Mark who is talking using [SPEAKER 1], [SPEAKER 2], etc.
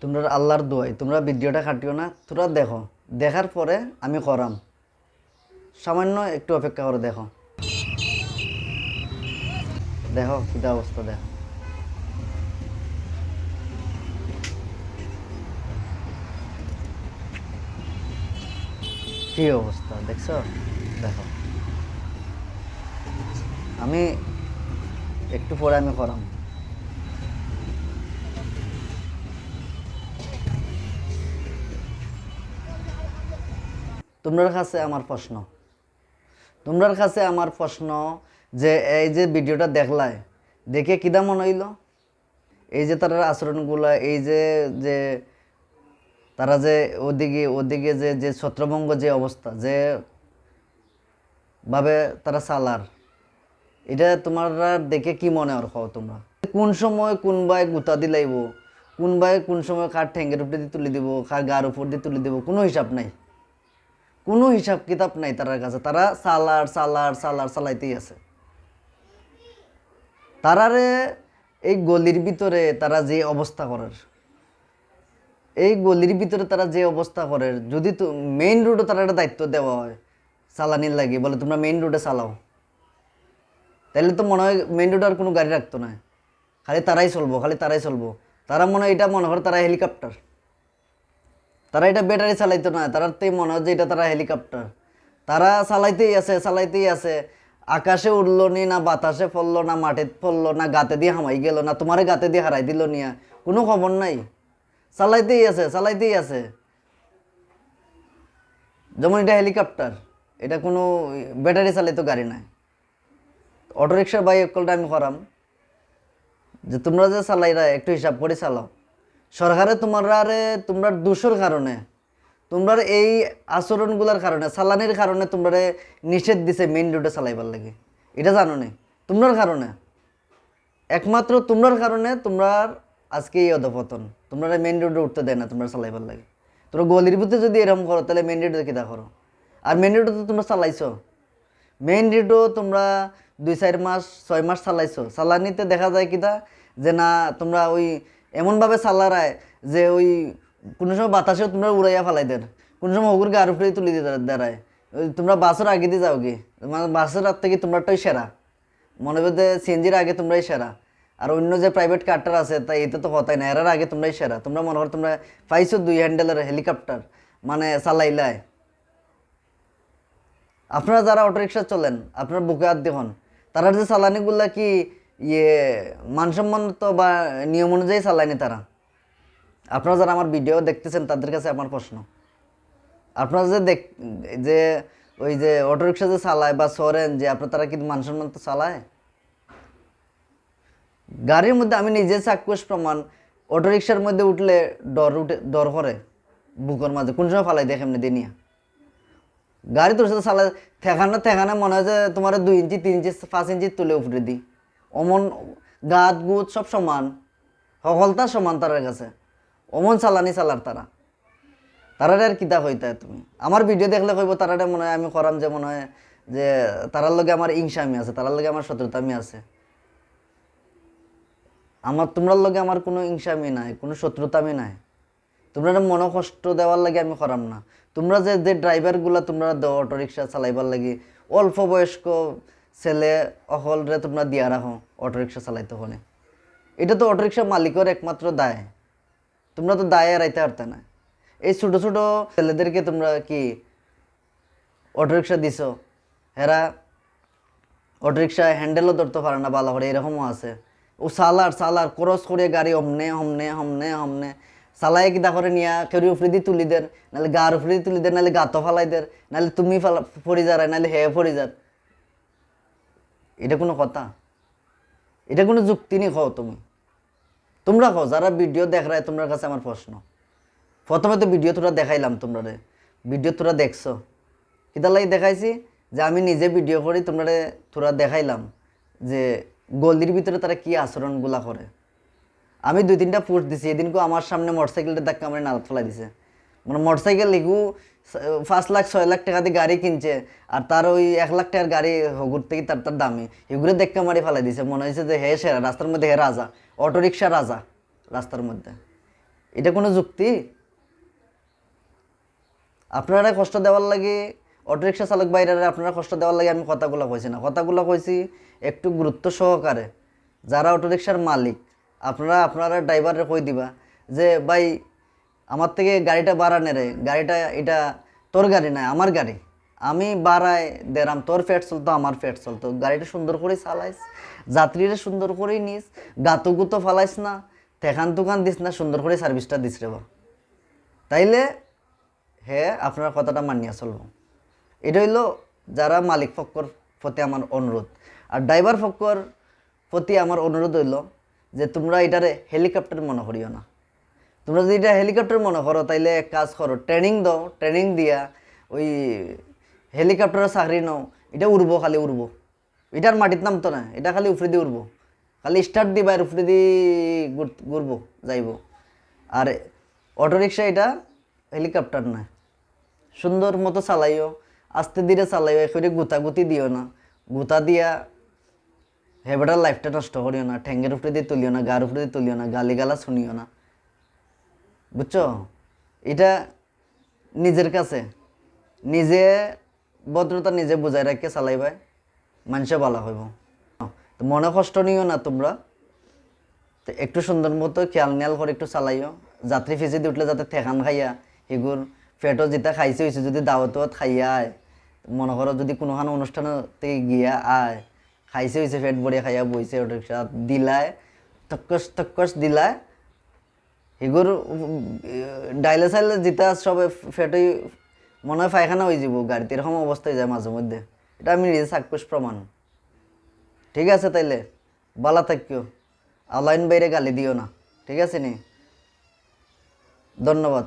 [SPEAKER 1] তোমরা আল্লাহর দোয়াই, তোমরা ভিডিওটা কাটিও না তোরা দেখো। দেখার পরে আমি করাম। সামান্য একটু অপেক্ষা করে দেখো। দেখো কিটা অবস্থা, দেখো। কি অবস্থা, দেখছ? দেখো। আমি একটু পরে আমি করাম। তোমার কাছে আমার প্রশ্ন। তোমার কাছে আমার প্রশ্ন যে এই যে ভিডিওটা দেখলাই, দেখে কিদা মনে হইল? এই যে তার আচরণগুলা, এই যে যে তারা যে ওদিকে ওদিকে যে যে ছত্রভঙ্গ যে অবস্থা, যে ভাবে তারা সালার এটা তোমার দেখে কি মনে আর হও তোমরা? কোন সময় কোন বাই গুতা দিলাইব কোন বাই কোন সময় কার ঠ্যাঙ্গের উপরে দিয়ে তুলে দিব, কার গার উপর দিয়ে তুলে দিব, কোনো হিসাব নাই। কোনো হিসাব কিতাব নাই তার কাছে। তারা সালার সালার সালার চালাইতেই আছে। তারারে এই গলির ভিতরে তারা যে অবস্থা করার এই গলির ভিতরে তারা যে অবস্থা করে, যদি তো মেইন রোডে তারা একটা দায়িত্ব দেওয়া হয়, চালানির লাগে, বলে তোমরা মেইন রোডে চালাও। তাহলে তো মনে হয় মেইন রোডে আর কোনো গাড়ি রাখতো না। খালি তারাই চলবো, খালি তারাই চলবো। তারা মনে হয় এটা মনে হয় তারা হেলিকপ্টার তারা এটা ব্যাটারি চালাইতো না তারা তো মনে হয় যে এটা তারা হেলিকপ্টার তারা চালাইতেই আছে চালাইতেই আছে। আকাশে উড়লো নি না, বাতাসে পড়ল না, মাঠে পড়ল না, গাতে দিয়ে হামাই গেল না, তোমারে গাতে দিয়ে হারাই দিল নিয়া। কোনো খবর নাই। চালাইতেই আছে চালাইতেই আছে। যেমন এটা হেলিকপ্টার এটা কোনো ব্যাটারি চালিত গাড়ি নাই। অটোরিক্সার বাইক কলটা আমি করাম। যে তোমরা যে চালাইরা, একটু হিসাব করে চালাও। সরকারে তোমার আরে, তোমরা দোষের কারণে তোমরা এই আচরণগুলোর কারণে, চালানির কারণে তোমরা নিষেধ দিছে মেইন রোডে চালাইবার লাগে। এটা জানো নি? তোমরার কারণে। একমাত্র তোমরার কারণে তোমরার আজকে এই অধপতন। তোমরা মেইন রোডে উঠতে দেয় না তোমরা চালাইবার লাগে। তোমরা গলির ভিতরে যদি এরকম করো, তাহলে মেইন রোডে কিতা করো আর মেইন রোডে তো তোমরা চালাইছো। মেইন রোডও তোমরা দুই চার মাস, ছয় মাস চালাইছো। চালানিতে দেখা যায় কিতা যে না, তোমরা ওই এমনভাবে চালারায় যে ওই কোনো সময় বাতাসেও তোমরা উড়াইয়া ফেলাই দেন। কোনো সময় হগুর গার উপরে তুলে দিয়ে দাঁড়ায় তোমরা বাসের আগে দিয়ে যাও কি মানে বাসের রাত থেকে তোমরাটাই সেরা। মনে যে সিএনজির আগে তোমরাই সেরা। আর অন্য যে প্রাইভেট কারটার আছে তাই এতে তো হতাই না। এরার আগে তোমরাই সেরা। তোমরা মনে করো তোমরা পাইছো দুই হ্যান্ডেলের হেলিকপ্টার মানে চালাইলাই আপনারা যারা অটোরিক্সা চলেন, আপনারা বুকে হাত দেখুন তারা যে চালানিগুলা কি ইয়ে মানসম্মত বা নিয়ম অনুযায়ী চালায়নি তারা। আপনারা যারা আমার ভিডিও দেখতেছেন, তাদের কাছে আমার প্রশ্ন। আপনারা যে দেখ, যে ওই যে অটোরিক্সা যে চালায় বা সরেন, যে আপনার, তারা কি মানসম্মত চালায়? গাড়ির মধ্যে আমি নিজে চাক্ষুষ প্রমাণ অটোরিক্সার মধ্যে উঠলে ডর উঠে, ডর করে বুকের মাঝে। কোন সময় ফালাই দেখে এমনি দিনিয়া? গাড়ি তোর সাথে চালা ঠেকানো ঠেকানো মনে হয় যে তোমার দুই ইঞ্চি, তিন ইঞ্চি, পাঁচ ইঞ্চি তুলে উপরে দিই। অমন গাত গুত সব সমান সকলতা সমান তার কাছে। অমন চালানি চালার তারা। তারারে আর কিতা হইতা তুমি? আমার ভিডিও দেখলে কইব তারারে মনে হয় আমি করাম যে মনে হয় যে তারার লগে আমার ইংসামি আছে, তারার লগে আমার শত্রুতামি আছে। আমার, তোমরার লগে আমার কোনো ইংসামি নাই, কোনো শত্রুতামি নাই। তোমরা মনে কষ্ট দেওয়ার লাগে আমি করাম না। তোমরা যে যে ড্রাইভারগুলা তোমরা দেও অটো রিক্সা চালাইবার লাগি অল্প বয়স্ক ছেলে অকলরে তোমরা দিয়া রাখো অটো রিক্সা চালাইতে হলে। এটা তো অটো রিক্সা মালিকের একমাত্র দায়। তোমরা তো দায় এড়াইতে পারতে না এই ছোটো ছোটো ছেলেদেরকে তোমরা কি অটো রিক্সা দিছো? হেরা অটো রিক্সা হ্যান্ডেলও ধরতে পারে না বালা করে এরকমও আছে। ও সালার সালার ক্রস করে গাড়ি অমনে হমনে হমনে হমনে সালাই কিতা করে নিয়া কেউ উপরে দিয়ে তুলি দেন নাহলে গার উপরে দিয়ে তুলি দেন নাহলে গাতো ফালাই দেন নাহলে তুমি ফালা পড়ি যারাই নাহলে হে পড়ি যার এটা কোনো কথা। এটা কোনো যুক্তি নেই খাও তুমি। তোমরা খাও যারা ভিডিও দেখ রায় তোমার কাছে আমার প্রশ্ন। প্রথমে তো ভিডিও তোরা দেখাইলাম তোমরা ভিডিও তোরা দেখছ। কিতা লাগি দেখাইছি যে আমি নিজে ভিডিও করি তোমরা তোরা দেখাইলাম যে গলির ভিতরে তারা কি আচরণগুলা করে। আমি দুই তিনটা পোস্ট দিছি, এদিনকেও আমার সামনে মোটরসাইকেলটা ধাক্কা আমার নাল ফেলাই দিছে। মানে মোটরসাইকেল লিগু পাঁচ লাখ, ছয় লাখ টাকা দিয়ে গাড়ি কিনছে, আর তার ওই এক লাখ টাকার গাড়ি হগুর থেকে তার তার দামি। এগুলো দেখা মারি ফেলাই দিছে। মনে হয়েছে যে হে সেরা, রাস্তার মধ্যে হে রাজা অটোরিক্সা রাজা রাস্তার মধ্যে। এটা কোনো যুক্তি? আপনারা কষ্ট দেওয়ার লাগে অটোরিক্সা চালক বাইরে আপনারা কষ্ট দেওয়ার লাগে, আমি কথাগুলো কইছি না। কথাগুলো কইছি একটু গুরুত্ব সহকারে। যারা অটোরিক্সার মালিক, আপনারা আপনারা ড্রাইভারে কই দিবা? যে, ভাই আমার থেকে গাড়িটা বাড়া নেরে গাড়িটা এটা তোর গাড়ি না, আমার গাড়ি। আমি বাড়ায় দেরাম তোর ফ্যাট চলতো, আমার ফ্যাট চলতো। গাড়িটা সুন্দর করে চালাইস যাত্রীরা সুন্দর করেই নিস গাতো গুতো ফালাইস না, তেখান তুকান দিস না, সুন্দর করে সার্ভিসটা দিস রে বা তাইলে হ্যাঁ আপনার কথাটা মানিয়া চলব। এটা হইল যারা মালিক পক্ষর প্রতি আমার অনুরোধ। আর ড্রাইভার পক্ষর প্রতি আমার অনুরোধ হইল যে তোমরা এটারে হেলিকপ্টার মনে করিও না। তোমরা যদি এটা হেলিকপ্টার মনে করো, তাইলে এক কাজ করো ট্রেনিং দাও ট্রেনিং দিয়া ওই হেলিকপ্টারের চাকরি নাও, এটা উড়বো খালি উড়বো। এটার মাটির নামতো না, এটা খালি উপরে দিয়ে উড়বো। খালি স্টার্ট দিবা আর উপরে দিয়ে ঘুর- ঘুরবো যাইব। আর অটোরিক্সা এটা হেলিকপ্টার না। সুন্দর মতো চালাইও, আস্তে ধীরে চালাইও এখানে গুতাগুতি দিও না। গুতা দিয়া হেবেটার লাইফটা নষ্ট করিও না ঠ্যাঙ্গের উপরে দিয়ে তুলিও না, গার উপরে দিয়ে তুলিও না গালি গালা শুনিও না। বুঝছ? এটা নিজের কাছে। নিজে ভদ্রতা নিজে বুঝাই রাখকে চালাইবাই মানুষে ভালো হইব। তো মনে কষ্ট নিও না তোমরা। তো একটু সুন্দর মতো খেয়াল নেয়াল করে একটু চালাইও। যাত্রী ফিসে দিয়ে উঠলে যাতে ঠেকান খাইয়া সেগুর পেটও যেটা খাইছে হয়েছে যদি দাওয়াত খাইয়া আয়। মনে করো যদি কোনোখান অনুষ্ঠান থেকে গিয়া আয়। খাইছে হয়েছে পেট ভরিয়া খাইয়া বইছে ওটা দিলায় তক্কস তক্কস দিলায়। এগুর ডাইলে সাইলে জিতা সবে ফেটে মনে হয় পায়খানা হয়ে যাব, গাড়িতে এরকম অবস্থায় যায় মাঝে মধ্যে। এটা আমি নিজে চাক্ষুষ প্রমাণ। ঠিক আছে তাইলে, বালা থাকিও। আলাইন বাইরে গালি দিও না। ঠিক আছে নি? ধন্যবাদ।